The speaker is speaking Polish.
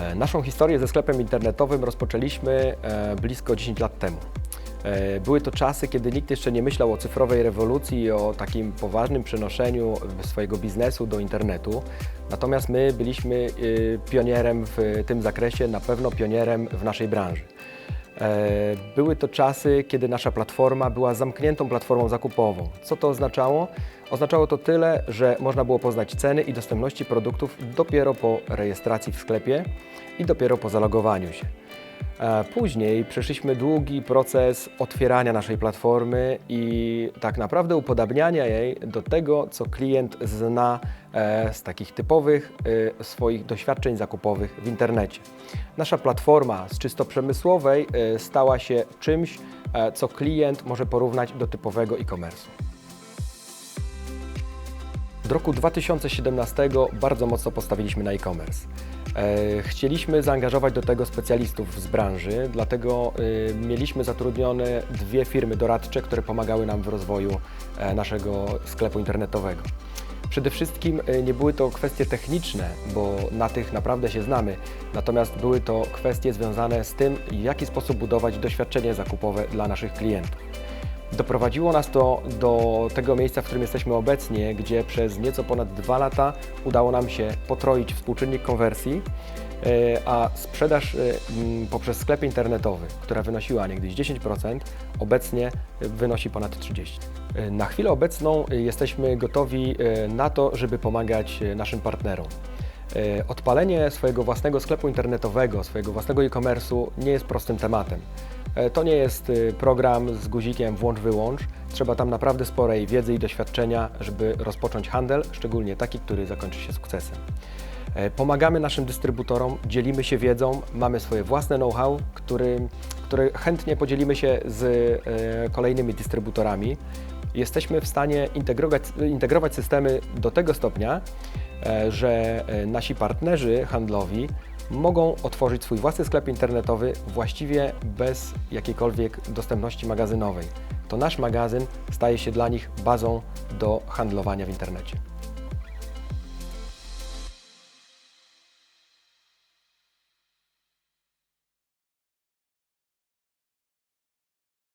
E, Naszą historię ze sklepem internetowym rozpoczęliśmy e, blisko 10 lat temu. E, Były to czasy, kiedy nikt jeszcze nie myślał o cyfrowej rewolucji i o takim poważnym przenoszeniu swojego biznesu do internetu. Natomiast my byliśmy y, pionierem w tym zakresie, na pewno pionierem w naszej branży. E, Były to czasy, kiedy nasza platforma była zamkniętą platformą zakupową. Co to oznaczało? Oznaczało to tyle, że można było poznać ceny i dostępności produktów dopiero po rejestracji w sklepie i dopiero po zalogowaniu się. E, Później przeszliśmy długi proces otwierania naszej platformy i tak naprawdę upodabniania jej do tego, co klient zna e, z takich typowych e, swoich doświadczeń zakupowych w internecie. Nasza platforma z czysto przemysłowej stała się czymś, co klient może porównać do typowego e-commerce. Od roku 2017 bardzo mocno postawiliśmy na e-commerce. E, Chcieliśmy zaangażować do tego specjalistów z branży, dlatego y, mieliśmy zatrudnione dwie firmy doradcze, które pomagały nam w rozwoju e, naszego sklepu internetowego. Przede wszystkim y, nie były to kwestie techniczne, bo na tych naprawdę się znamy, natomiast były to kwestie związane z tym, w jaki sposób budować doświadczenie zakupowe dla naszych klientów. Doprowadziło nas to do tego miejsca, w którym jesteśmy obecnie, gdzie przez nieco ponad dwa lata udało nam się potroić współczynnik konwersji, e, a sprzedaż e, poprzez sklep internetowy, która wynosiła niegdyś 10%, obecnie wynosi ponad 30%. E, Na chwilę obecną jesteśmy gotowi na to, żeby pomagać naszym partnerom. Odpalenie swojego własnego sklepu internetowego, swojego własnego e-commerce'u nie jest prostym tematem. E, To nie jest y, program z guzikiem włącz-wyłącz. Trzeba tam naprawdę sporej wiedzy i doświadczenia, żeby rozpocząć handel, szczególnie taki, który zakończy się sukcesem. E, Pomagamy naszym dystrybutorom, dzielimy się wiedzą, mamy swoje własne know-how, który, który chętnie podzielimy się z e, kolejnymi dystrybutorami. Jesteśmy w stanie integrować, integrować systemy do tego stopnia, że nasi partnerzy handlowi mogą otworzyć swój własny sklep internetowy właściwie bez jakiejkolwiek dostępności magazynowej. To nasz magazyn staje się dla nich bazą do handlowania w internecie.